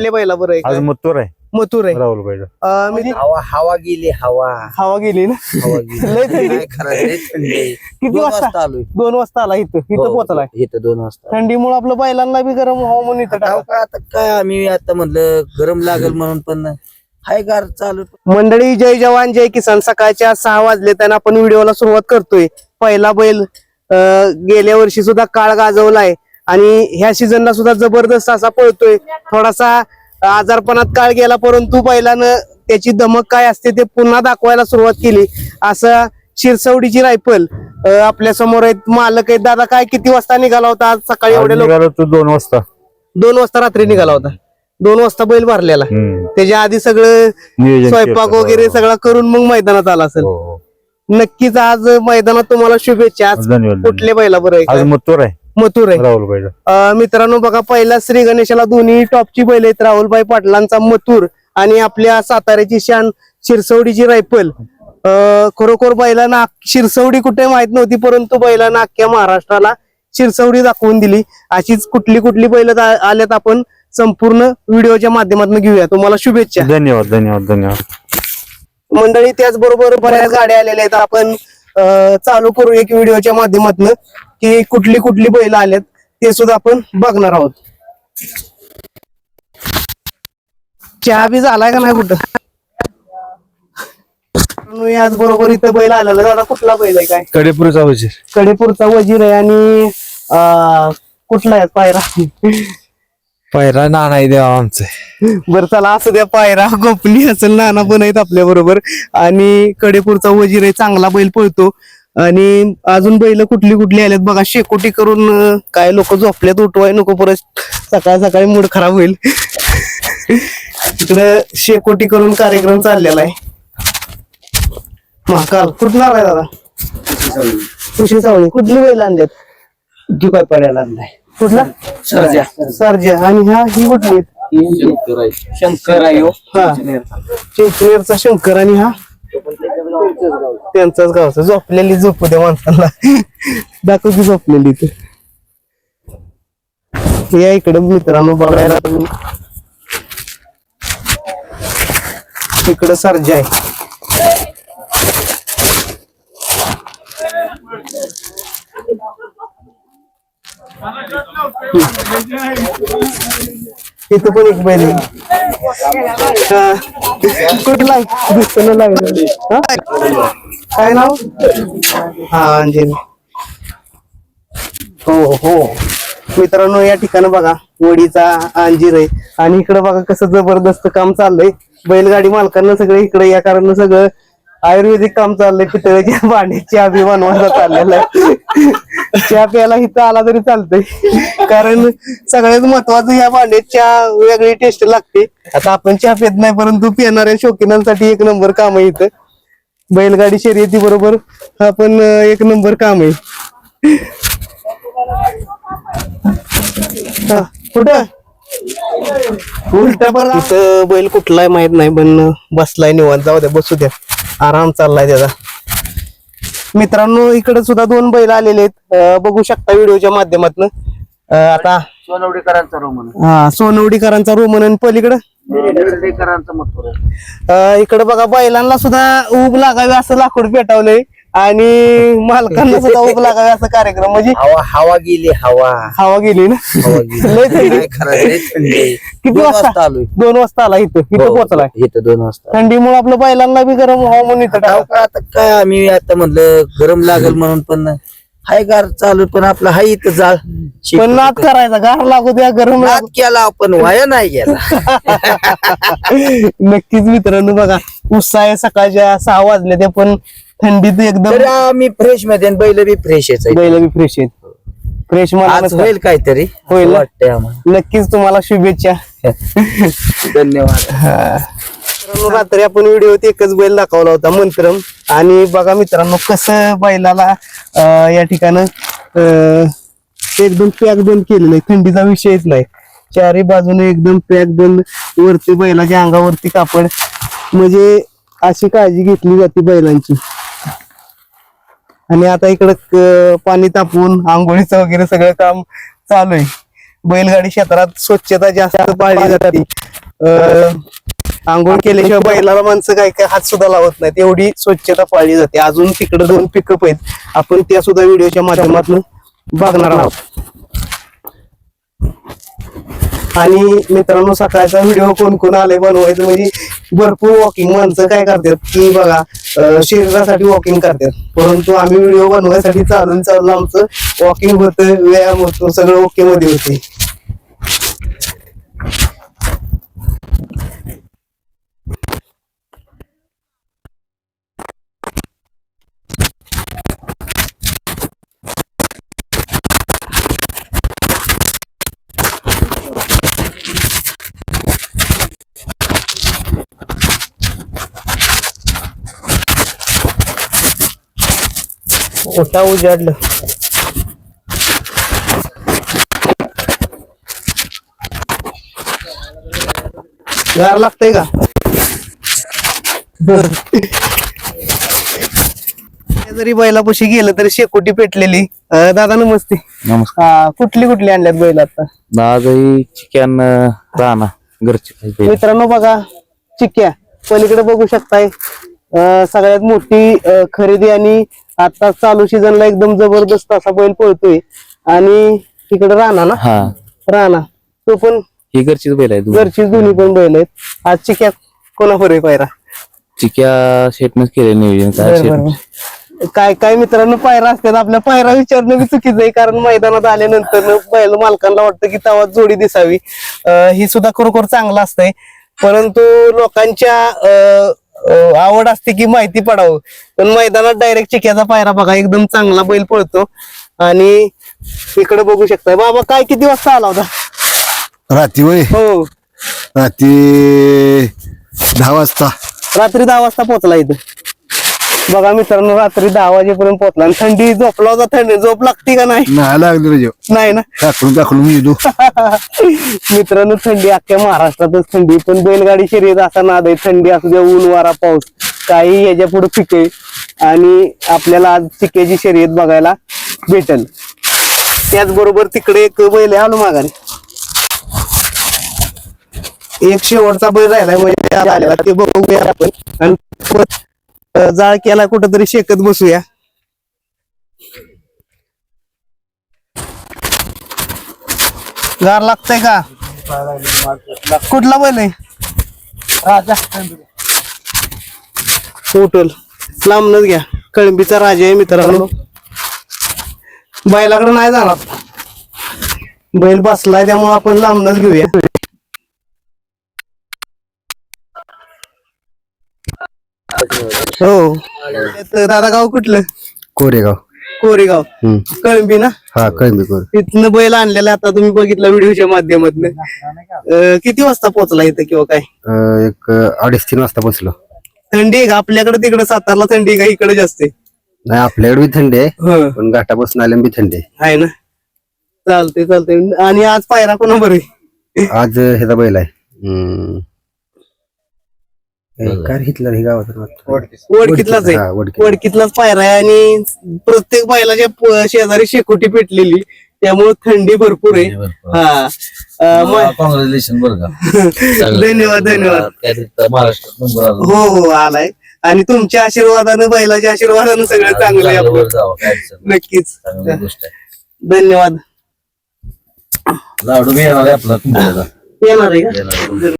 कुठल्या बैला बरं आहे आज काय? मथुर आहे. मथुर आहे. राहुल अं, मी हवा हवा गेली हवा. हवा गेली ना? हवा गेली. लय थंडी. काय करायचं लय थंडी. आहे. किती दोन वाजता? वाजता आलोय. दोन वाजता आला इथं. इथं हो, पोहोचलाय. इथं दोन वाजता थंडीमुळे आपलं बैलांना बी गरम व्हावं म्हणून इथं टाकलं. काय आता काय आम्ही आता म्हणलं गरम लागेल म्हणून पण हाय गार चालू. मंडळी जय जवान जय किसान. सकाळच्या सहा वाजले त्यांना आपण व्हिडिओला सुरुवात करतोय. पहिला बैल अं, गेल्या वर्षी सुद्धा काळ गाजवलाय. आणि ह्या सीझनला सुद्धा जबरदस्त असा पळतोय. थोडासा आजारपणात काळ गेला परंतु बैलानं त्याची धमक काय असते ते पुन्हा दाखवायला सुरुवात केली. असं शिरसवडीची रायफल आपल्यासमोर आहेत मालक आहेत. दादा काय किती वाजता निघाला होता? आज सकाळी आज एवढे लोक निघालो तू दोन वाजता. दोन वाजता रात्री निघाला होता. दोन वाजता बैल भरलेला. त्याच्या आधी सगळं स्वयंपाक. वगैरे सगळं करून मग मैदानात आला असेल. हो, हो. नक्कीच आज मैदानात तुम्हाला शुभेच्छा. आज धन्यवाद कुठले बैला बरं आहे? मथुर आहे. मथुर आहे राहुल पाहिजे अं, मित्रांनो बघा पहिला श्री गणेशाला दोन्ही टॉपची बैल आहेत. राहुलभाई पाटलांचा मथुर आणि आपल्या साताऱ्याची शान शिरसवडीची रायफल. अं, खरोखर बैलांना शिरसवडी कुठे माहीत नव्हती परंतु बैलांना अख्ख्या महाराष्ट्राला शिरसवडी दाखवून दिली. अशीच कुठली कुठली बैल आल्यात आपण संपूर्ण व्हिडिओच्या माध्यमातून घेऊया. तुम्हाला शुभेच्छा. धन्यवाद धन्यवाद धन्यवाद. मंडळी त्याचबरोबर बऱ्याच गाड्या आलेल्या आहेत. आपण चालू करू एक व्हिडिओच्या माध्यमातून की कुठली कुठली बैल आल्यात ते सुद्धा आपण बघणार आहोत. चहा बी झालाय का नाही कुठं? याच बरोबर इथं बैल आलेला. दादा कुठला बैल आहे काय? कडेपुरीचा वजीर. कडेपूरचा वजीर आहे आणि कुठला आहे? पायरा. पायरा नाना देवा आमचे. बर चला असं द्या पायरा गोपनी असेल नाना पण आहेत आपल्या बरोबर. आणि कडेपूरचा वजीर आहे चांगला बैल पळतो. आणि अजून बैल कुठली कुठली आल्यात बघा शेकोटी करून अं, काय लोक झोपल्यात उठवाय नको परत. सकाळ सकाळी मूड खराब होईल. इकडे शेकोटी करून कार्यक्रम चाललेला आहे. महाकाल कुठला आलाय दादा? कृषी सावळी. कुठली बैल आणल्यात? काय पडायला नाही कुठला? सर्जा. सरजा. आणि हा ही कुठली आहेत? शंकर हो. चिंचणेरचा शंकर आणि हा? त्यांचाच गावचा. झोपलेली झोपू द्या माणसाला. दाखव की झोपलेली ते. या इकडे मित्रांनो बघायला. तुम्ही इकडं सर्जा आहे. इथं पण एक बैल आहे. हा. कुठला आहे? लागलं. काय नाव हा अंजली हो हो मित्रांनो या ठिकाणी बघा वडीचा अंजीर आहे आणि इकडे बघा कसं जबरदस्त काम चाललंय बैलगाडी मालकांना सगळं इकडे या कारण सगळं आयुर्वेदिक काम चाललंय पितळ्याच्या पाण्याची अभिमान माझा चाललेला आहे चहा प्यायला इथं आला तरी चालतंय. कारण सगळ्यात महत्वाचं या चहा वेगळी टेस्ट लागते. आता आपण चहा पित नाही परंतु पिणाऱ्या शौकीनांसाठी एक नंबर काम आहे इथं. बैलगाडी शर्यती बरोबर आपण एक नंबर काम आहे. हा, कुठं? उलट बैल कुठलाय माहीत नाही पण बसलाय निवांत. जाऊ द्या बसू द्या. आराम चाललाय त्याचा. मित्रांनो इकडे सुद्धा दोन बैल आलेले आहेत. बघू शकता व्हिडिओच्या माध्यमातून. आता सोनवडीकरांचा रोमन. हा सोनवडीकरांचा रोमन आणि पलीकडं. इकडे बघा बैलांना सुद्धा ऊब लागावे असं लाकूड पेटवलंय. आणि मालकांना सुद्धा ऊब लागावे असं कार्यक्रम म्हणजे हवा हवा गेली हवा. हवा गेली ना? हवा गेली. लय थंडी. काय करायचं लय थंडी. आहे. किती दोन वाजता? वाजता आलोय. दोन वाजता आला इथं. इथं हो, पोहोचलाय. इथं दोन वाजता थंडीमुळे आपलं बैलांना बी गरम व्हावं म्हणून इथं अहो, टाका. काय आता काय आम्ही आता म्हणलं गरम लागेल म्हणून पण हाय गार चालू पण आपलं हाय इथं जा पण नाद करायचा गार लागू द्या गरम नाद केला आपण वाया नाही गेला. नक्कीच मित्रांनो बघा उत्साह आहे सकाळच्या सहा वाजले ते पण थंडीत एकदम आम्ही फ्रेशमध्ये आणि बैल बी फ्रेश आहे बैल बी फ्रेश आहेत. फ्रेश मला आज होईल काहीतरी. होईल ना? वाटतंय आम्हाला. नक्कीच तुम्हाला शुभेच्छा. धन्यवाद. मित्रांनो रात्री आपण व्हिडिओत एकच बैल दाखवला होता मंत्रम. आणि बघा मित्रांनो कसं बैलाला अं, या ठिकाणी एकदम पॅक बंद केलेलं आहे थंडीचा विषयच नाही. चारी बाजूने एकदम पॅक बंद. वरती बैलाच्या अंगावरती कापड. म्हणजे अशी काळजी घेतली जाते बैलांची. आणि आता इकडं पाणी तापवून आंघोळीचं वगैरे सगळं काम चालू आहे. बैलगाडी क्षेत्रात स्वच्छता जास्त पाळली जाते. आंघोळ केल्याशिवाय बैलाला माणसं काय काय हात सुद्धा लावत नाहीत. एवढी स्वच्छता पाळली जाते. अजून तिकडे दोन पिकअप आहेत. आपण त्या सुद्धा व्हिडिओच्या माध्यमातून बघणार आहोत. आणि मित्रांनो सकाळचा व्हिडिओ कोण कोण आले बनवायचं म्हणजे भरपूर वॉकिंग माणसं काय करतात की बघा शरीरासाठी वॉकिंग करतात. परंतु आम्ही व्हिडिओ बनवायसाठी चालून चाललं आमचं वॉकिंग होतं व्यायाम होतो सगळं ओके मध्ये होते. मोठा उजाडलं. गार लागतंय का? जरी बैलापाशी गेलं तरी शेकोटी पेटलेली. अं, दादा नमस्ते. नमस्कार. हा कुठली कुठली आणल्यात बैल आता? दादाई चिकन राणा घरचे मित्रांनो बघा चिक्क्या पलीकडे बघू शकताय. अं, सगळ्यात मोठी अं, खरेदी आणि आता चालू सीझनला एकदम जबरदस्त असा बैल पळतोय. आणि तिकडे राणा ना? हा. राणा. तो पण ही घरचीच बैल आहे घरची दोन्ही पण बैल आहेत. आज चिक्या कोणावर आहे पायरा? चिक्या शेटनच केले नियोजन. काय बरं, शेट? बरं. काय काय मित्रांनो पायरा असतात. आपल्या पायरा विचारणं बी चुकीचं आहे कारण मैदानात आल्यानंतर बैल मालकांना वाटतं की तवा जोडी दिसावी. अं, ही सुद्धा खरोखर चांगलं असतंय. परंतु लोकांच्या अं, अं, आवड असते की माहिती पडावं. पण मैदानात डायरेक्ट चिक्याचा पायरा बघा एकदम चांगला बैल पळतो. आणि इकडे बघू शकताय. बाबा काय किती वाजता आला होता? रात्री वय हो. रात्री दहा वाजता. रात्री दहा वाजता पोहोचला इथं. बघा मित्रांनो रात्री दहा वाजेपर्यंत पोहोचला आणि थंडी झोपला होता. थंडी झोप लागते का नाही? नाही लागली रे जेव. नाही ना? टाकून टाकून मी येतो. मित्रांनो थंडी अख्ख्या महाराष्ट्रातच थंडी. पण बैलगाडी शर्यत असा नाद आहे थंडी असू द्या ऊन वारा पाऊस काही याच्यापुढे पिके आणि आपल्याला आज चिकेची शर्यत बघायला भेटल. त्याचबरोबर तिकडे एक बैल आलो माघारी. एक शेवटचा बैल राहिलाय म्हणजे आलेला ते बघूया आपण. आणि जाळ केला कुठंतरी शेकत बसूया. गार लागतंय का? कुठला बैल आहे? टोटल लांबनच घ्या. कळंबीचा राजा आहे मित्रांनो. बैलाकडे नाही जाणार. बैल बसलाय त्यामुळे आपण लांबनच घेऊया. हो. तर दादा गाव कुठलं? कोरेगाव. कोरेगाव. हम्म. कळंबी ना? हा कळंबी कोर तिथनं बैल आणलेला आता तुम्ही बघितलं व्हिडिओच्या माध्यमातून. किती वाजता पोहोचला इथं किंवा काय? अं, एक अं, अडीच तीन वाजता बसलो थंडी आहे का? आपल्याकडे तिकडे सातारला थंडी आहे का? इकडे जास्त आहे? नाही आपल्याकडे बी थंडी आहे हं, पण घाटापासून आल्या बी थंडी आहे. आहे ना? चालते चालते आणि आज पायरा कोणा बरं आज अं, ह्याचा बैल आहे. हम्म. हितलं हे गावात वडकीतलाच आहे. हा, वडकी. वडकीतलाच पायरा आहे आणि प्रत्येक बैलाच्या प- शेजारी शेकोटी पेटलेली त्यामुळे थंडी भरपूर आहे. हा. कॉंग्रॅच्युलेशन बरं का. धन्यवाद धन्यवाद. महाराष्ट्रात हो हो आलाय. आणि तुमच्या आशीर्वादानं बैलाच्या आशीर्वादानं सगळं चांगलं आहे. नक्कीच. धन्यवाद. लाडू येणार आहे आपला येणार आहे.